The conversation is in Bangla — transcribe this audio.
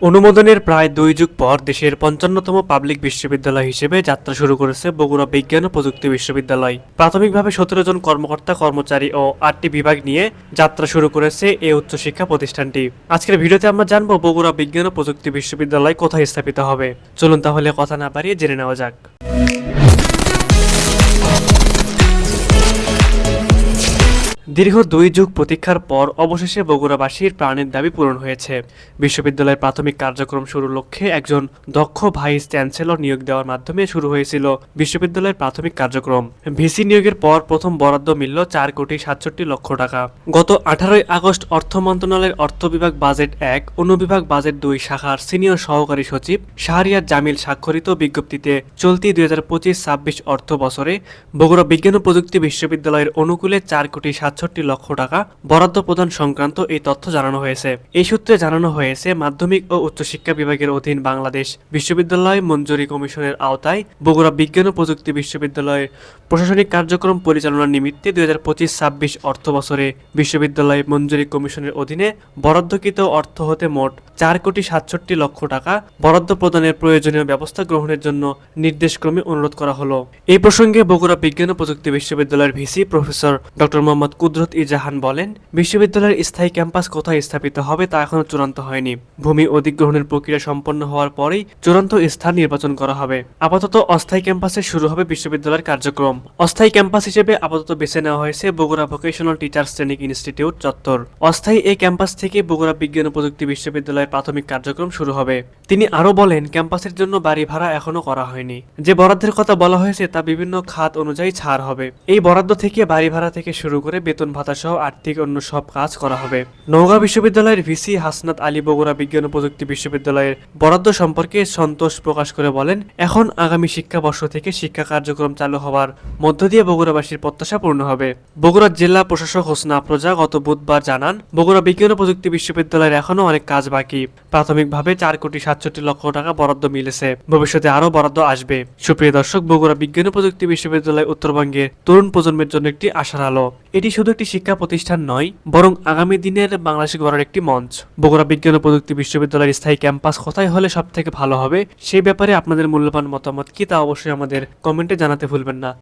অনুমোদনের প্রায় দুই যুগ পর দেশের পঞ্চান্নতম পাবলিক বিশ্ববিদ্যালয় হিসেবে যাত্রা শুরু করেছে বগুড়া বিজ্ঞান ও প্রযুক্তি বিশ্ববিদ্যালয়। প্রাথমিকভাবে সতেরো জন কর্মকর্তা, কর্মচারী ও আটটি বিভাগ নিয়ে যাত্রা শুরু করেছে এই উচ্চশিক্ষা প্রতিষ্ঠানটি। আজকের ভিডিওতে আমরা জানব বগুড়া বিজ্ঞান ও প্রযুক্তি বিশ্ববিদ্যালয় কোথায় স্থাপিত হবে। চলুন তাহলে কথা না বাড়িয়ে জেনে নেওয়া যাক। দীর্ঘ দুই যুগ প্রতীক্ষার পর অবশেষে বগুড়াবাসীর প্রাণের দাবি পূরণ হয়েছে। বিশ্ববিদ্যালয়ের প্রাথমিক কার্যক্রম শুরুর লক্ষ্যে একজন দক্ষ ভাইস চ্যান্সেলর নিয়োগ দেওয়ার মাধ্যমে শুরু হয়েছিল বিশ্ববিদ্যালয়ের প্রাথমিক কার্যক্রম। ভিসি নিয়োগের পর প্রথম বরাদ্দ মিলল চার কোটি সাতষট্টি লক্ষ টাকা। গত আঠারোই আগস্ট অর্থ মন্ত্রণালয়ের অর্থ বিভাগ বাজেট এক, অনুবিভাগ বাজেট দুই শাখার সিনিয়র সহকারী সচিব শাহরিয়ার জামিল স্বাক্ষরিত বিজ্ঞপ্তিতে চলতি দুই হাজার পঁচিশ ছাব্বিশ অর্থ বছরে বগুড়া বিজ্ঞান ও প্রযুক্তি বিশ্ববিদ্যালয়ের অনুকূলে চার কোটি সাতষট্টি লক্ষ টাকা বরাদ্দ প্রদান সংক্রান্ত এই তথ্য জানানো হয়েছে। এই সূত্রে জানানো হয়েছে, মাধ্যমিক ও উচ্চশিক্ষা বিভাগের অধীন বাংলাদেশ বিশ্ববিদ্যালয় মঞ্জুরি কমিশনের আওতায় বগুড়া বিজ্ঞান ও প্রযুক্তি বিশ্ববিদ্যালয়ের প্রশাসনিক কার্যক্রম পরিচালনার নিমিত্তে দুই হাজার পঁচিশ ছাব্বিশ অর্থ বছরে বিশ্ববিদ্যালয় মঞ্জুরি কমিশনের অধীনে বরাদ্দকৃত অর্থ হতে মোট চার কোটি সাতষট্টি লক্ষ টাকা বরাদ্দ প্রদানের প্রয়োজনীয় ব্যবস্থা গ্রহণের জন্য নির্দেশক্রমে অনুরোধ করা হলো। এই প্রসঙ্গে বগুড়া বিজ্ঞান ও প্রযুক্তি বিশ্ববিদ্যালয়ের ভিসি প্রফেসর ডক্টর মোহাম্মদ কুদরত ইজাহান বলেন, বিশ্ববিদ্যালয়ের স্থায়ী ক্যাম্পাস কোথায় স্থাপিত হবে তা এখনও চূড়ান্ত হয়নি। ভূমি অধিগ্রহণের প্রক্রিয়া সম্পন্ন হওয়ার পরেই চূড়ান্ত স্থান নির্বাচন করা হবে। আপাতত অস্থায়ী ক্যাম্পাসে শুরু হবে বিশ্ববিদ্যালয়ের কার্যক্রম। অস্থায়ী ক্যাম্পাস হিসেবে আপাতত বেছে নেওয়া হয়েছে Bogura vocational teachers training institute চত্বর। অস্থায়ী এই ক্যাম্পাস থেকে বগুড়া বিজ্ঞান ও প্রযুক্তি বিশ্ববিদ্যালয়ের প্রাথমিক কার্যক্রম শুরু হবে। তিনি আরও বলেন, ক্যাম্পাসের জন্য বাড়ি ভাড়া এখনও করা হয়নি। যে বরাদ্দের কথা বলা হয়েছে তা বিভিন্ন খাত অনুযায়ী ছাড় হবে। এই বরাদ্দ থেকে বাড়ি ভাড়া থেকে শুরু করে বেতন ভাতা সহ আর্থিক অন্য সব কাজ করা হবে। নওগাঁ বিশ্ববিদ্যালয়ের ভিসি হাসনাত আলী বগুড়া বিজ্ঞান ও প্রযুক্তি বিশ্ববিদ্যালয়ের বরাদ্দ সম্পর্কে সন্তোষ প্রকাশ করে বলেন, এখন আগামী শিক্ষাবর্ষ থেকে শিক্ষা কার্যক্রম চালু হওয়ার মধ্য দিয়ে বগুড়াবাসীর প্রত্যাশা পূর্ণ হবে। বগুড়া জেলা প্রশাসক হোসনা আফরোজা গত বুধবার জানান, বগুড়া বিজ্ঞান ও প্রযুক্তি বিশ্ববিদ্যালয়ের এখনও অনেক কাজ বাকি প্রাথমিকভাবে চার কোটি সাতষট্টি লক্ষ টাকা বরাদ্দ মিলেছে। ভবিষ্যতে আরও বরাদ্দ আসবে। সুপ্রিয় দর্শক, বগুড়া বিজ্ঞান প্রযুক্তি বিশ্ববিদ্যালয় উত্তরবঙ্গের তরুণ প্রজন্মের জন্য একটি আশার আলো। এটি শুধু একটি শিক্ষা প্রতিষ্ঠান নয়, বরং আগামী দিনের বাংলাদেশে গড়ার একটি মঞ্চ। বগুড়া বিজ্ঞান ও প্রযুক্তি বিশ্ববিদ্যালয়ের স্থায়ী ক্যাম্পাস কোথায় হলে সব থেকে ভালো হবে, সেই ব্যাপারে আপনাদের মূল্যবান মতামত কি তা অবশ্যই আমাদের কমেন্টে জানাতে ভুলবেন না।